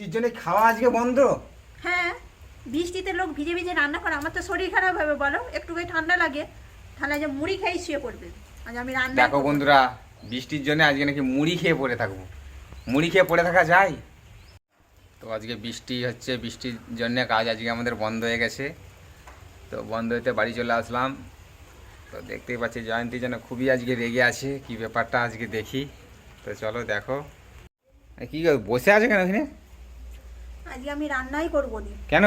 বৃষ্টির জন্য খাওয়া আজকে বন্ধ? হ্যাঁ বৃষ্টিতে লোক ভিজে ভিজে রান্না করে আমার তো শরীর খারাপ হবে বলো একটু ঠান্ডা লাগে। ঠান্ডায় যে মুড়ি খাই শুয়ে পড়বে। আজ আমি রান্না দেখো বন্ধুরা বৃষ্টির জন্য আজকে নাকি মুড়ি খেয়ে পড়ে থাকব। মুড়ি খেয়ে পড়ে থাকা যায়? তো আজকে বৃষ্টি হচ্ছে বৃষ্টির জন্য কাজ আজকে আমাদের বন্ধ হয়ে গেছে। তো বন্ধ হতে বাড়ি চলে আসলাম। তো দেখতেই পাচ্ছি জয়ন্তী যেন খুবই আজকে রেগে আছে কি ব্যাপারটা আজকে দেখি। তো চলো দেখো। কি বসে আছে কেন ওখানে আজকে আমি রান্নাই করব নি। কেন?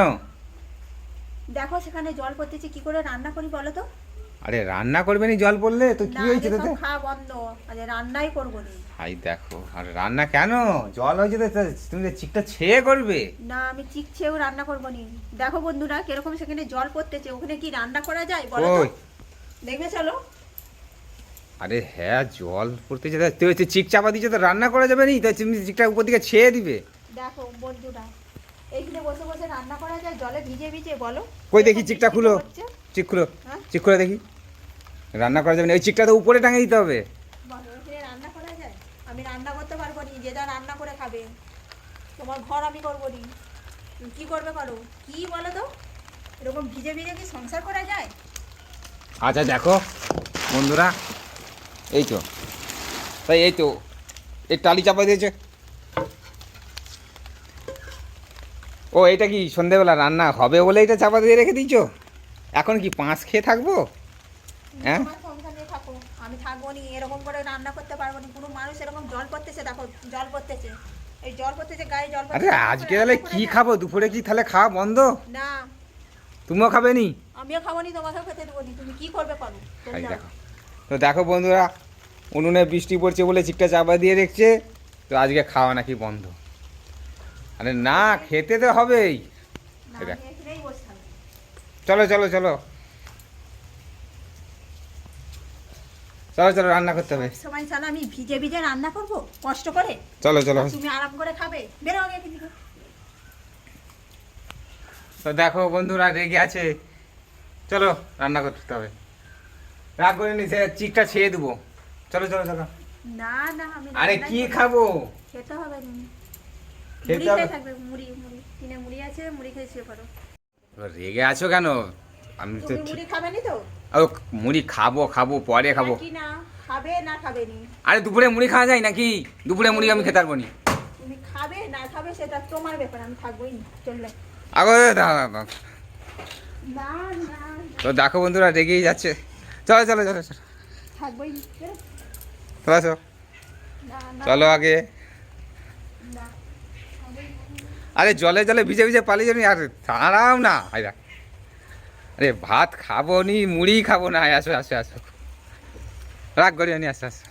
দেখো সেখানে জল পড়তেছে কি করে রান্না করি বলো তো? আরে রান্না করবে নি জল পড়লে? তো কি হয়েছে তোতে? খাওয়া বন্ধ। আজ রান্নাই করব নি। হাই দেখো আর রান্না কেন? জল হয়েছে তো তুমি তো চিকটা ছেয়ে করবে। না আমি চিক চিকছেও রান্না করব নি। দেখো বন্ধুরা কীরকম সেখানে জল পড়তেছে ওখানে কি রান্না করা যায় বলো তো? দেখবে চলো। আরে হ্যাঁ জল পড়তে যেতে তুই চিক চাপা দিচ্ছে তো রান্না করা যাবে নি? তাই তুমি চিকটা উপর দিকে ছেয়ে দিবে। দেখো বন্ধুরা এইখানে বসে বসে রান্না করা যায় জলে ভিজে ভিজে বলো। কই দেখি চিকটা খুলো। চিক খুলো হ্যাঁ? চিক খুলে দেখি। রান্না করা যাবে না ওই চিকটা তো উপরে টাঙিয়ে দিতে হবে। রান্না করা যায়? আমি রান্না করতে পারব নি যে যা রান্না করে খাবে। তোমার ঘর আমি করব নি। কি করবে করো? কি বলো তো? এরকম ভিজে ভিজে কি সংসার করা যায়? আচ্ছা দেখো বন্ধুরা এই তো তাই এই তো এই টালি চাপা দিয়েছে। ও এটা কি সন্ধেবেলা রান্না হবে বলে এটা চাপা দিয়ে রেখে দিয়েছ? এখন কি পাঁচ খেয়ে থাকব? হ্যাঁ? আমি থাকব নি এরকম করে রান্না করতে পারব নি কোনো মানুষ এরকম জল পড়তেছে দেখো জল পড়তেছে। এই জল পড়তেছে গায়ে জল আরে আজকে তাহলে কি খাব? দুপুরে কি তাহলে খাওয়া বন্ধ? না। তুমিও খাবে নি? আমিও খাব নি তোমাকেও খেতে দেবো নি। তুমি কি করবে করো। দেখো। তো দেখো বন্ধুরা উনুনে বৃষ্টি পড়ছে বলে চিকটা চাপা দিয়ে রেখেছে। তো আজকে খাওয়া নাকি বন্ধ। আরে না খেতে তো হবেই। চলো চলো চলো। চলো চলো রান্না করতে হবে। সময় ছাড়া আমি ভিজে ভিজে রান্না করব কষ্ট করে? চলো চলো। তুমি আরাম করে খাবে। বেরো আগে তো দেখো বন্ধুরা রেগে আছে। চলো রান্না করতে হবে। রাগ করে নি চিকটা ছেড়ে দেবো। চলো চলো চলো। না না আরে কি খাব? খেতে হবে না খেতে মুড়ি হবে? খেয়ে থাকবে মুড়ি মুড়ি। কিনে মুড়ি আছে মুড়ি খেয়ে শুয়ে পড়ো। রেগে আছো কেন? আমি তো মুড়ি খাবে তো? ও মুড়ি খাব খাব পরে খাব। কি না? খাবে না খাবে নি আরে দুপুরে মুড়ি খাওয়া যায় নাকি? দুপুরে মুড়ি আমি খেতে পারব নি। তুমি খাবে না খাবে সেটা তোমার ব্যাপার আমি থাকবোই না। চললে আগো না না তো দেখো বন্ধুরা রেগেই যাচ্ছে। চলো চলো চলো চলো। থাকবোই না। চলো আগে। আরে জলে জলে ভিজে ভিজে পালিয়ে যাবি, আর দাঁড়াও না হাইরা আরে ভাত খাব নি, মুড়ি খাব না, আসো আসো আসো। রাগ করিও নি আসো আসো।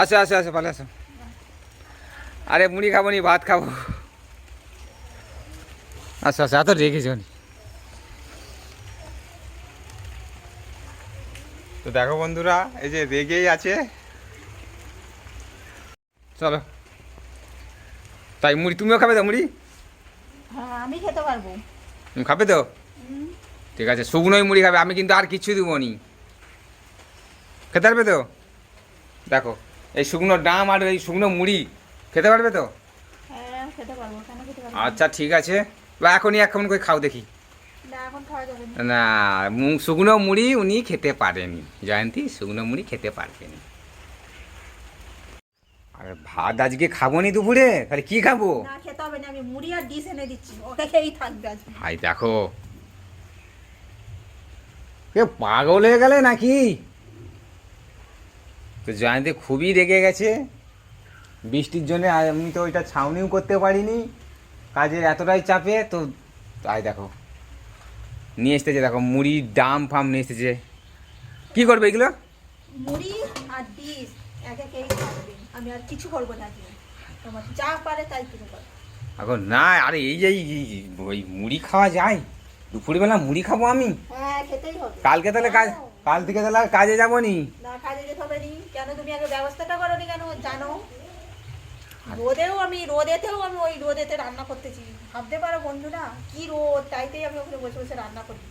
আসো। আসো আসো, পালে, আসো। আরে মুড়ি খাব নি, ভাত খাব। আসো আসো, এত রেগেছ নি। তো দেখো বন্ধুরা, এই যে রেগেই আছে। চলো। তাই মুড়ি তুমিও খাবে তো মুড়ি? হ্যাঁ আমি খেতে পারব। তুমি খাবে তো? ঠিক আছে শুকনোই মুড়ি খাবে আমি কিন্তু আর কিছু দেবো নি। খেতে পারবে তো? দেখো এই শুকনো ডাম আর এই শুকনো মুড়ি খেতে পারবে তো? হ্যাঁ? আচ্ছা ঠিক আছে। বা এখনই এখন করে খাও দেখি। না শুকনো মুড়ি উনি খেতে পারেনি। জয়ন্তী শুকনো মুড়ি খেতে পারবেনি আর ভাত আজকে খাব নি দুপুরে? তাহলে কি খাব? না খেতে হবে না আমি মুড়ি আর ডিশ এনে দিচ্ছি। খেয়েই থাকবে আজকে। হাই দেখো। কে পাগল হয়ে গেলে নাকি? তো জয়ন্তী খুবই রেগে গেছে। বৃষ্টির জন্য আমি তো ওইটা ছাউনিও করতে পারিনি। কাজের এতটাই চাপে তো তাই দেখো। নিয়ে এসতেছে দেখো মুড়ির দাম ফাম নিয়ে এসেছে। কি করবে এগুলো? মুড়ি আর ডিশ একে খেয়েই থাকবে আমি আর কিছু করব না তোমার যা পারে তাই তুমি করো। এখন না আরে এই যে ওই মুড়ি খাওয়া যায়? দুপুরবেলা মুড়ি খাব আমি? হ্যাঁ খেতেই হবে। কালকে তাহলে কাজ কাল থেকে তাহলে কাজে যাব নি? না কাজে যেতে হবে নি। কেন তুমি আগে ব্যবস্থাটা করো নি কেন জানো? রোদেও আমি রোদেতেও আমি ওই রোদেতে রান্না করতেছি। ভাবতে পারো বন্ধুরা কি রোদ তাইতেই আমি ওখানে বসে বসে রান্না করি।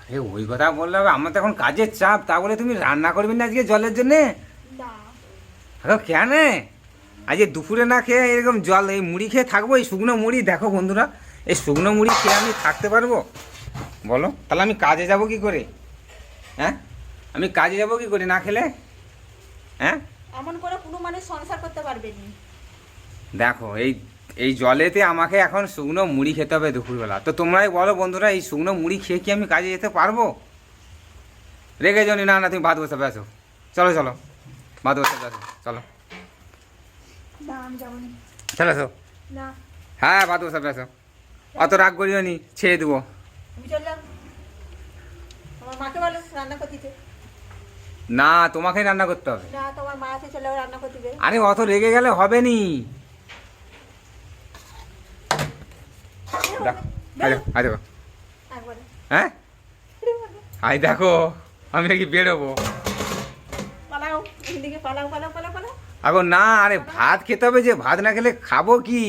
আরে ওই কথা বললে হবে আমার তো এখন কাজের চাপ তা বলে তুমি রান্না করবে না আজকে জলের জন্যে? না আরে কেন? আজ দুপুরে না খেয়ে এরকম জল এই মুড়ি খেয়ে থাকব এই শুকনো মুড়ি? দেখো বন্ধুরা এই শুকনো মুড়ি খেয়ে আমি থাকতে পারব? বলো তাহলে আমি কাজে যাব কি করে? হ্যাঁ? আমি কাজে যাব কি করে না খেলে? হ্যাঁ? এমন করে কোনো মানুষ সংসার করতে পারবে না। দেখো এই এই জলেতে আমাকে এখন শুকনো মুড়ি খেতে হবে দুপুরবেলা। তো তোমরাই বলো বন্ধুরা এই শুকনো মুড়ি খেয়ে কি আমি কাজে যেতে পারব? রেগে জনি না না তুমি ভাত বসে আসো। চলো চলো। বসে আসো চলো। না চলো আসো হ্যাঁ ভাত বসে আসো অত রাগ করিও নি ছেড়ে দেবো। না তোমাকেই রান্না করতে হবে। মা চলে দিবে। আরে অত রেগে গেলে হবে নি। আরে হ্যাঁ আই দেখো আমি নাকি বেরোবো। পালাও পালাও পালাও পালাও। আগো না, আরে ভাত খেতে হবে যে, ভাত না খেলে খাব কি?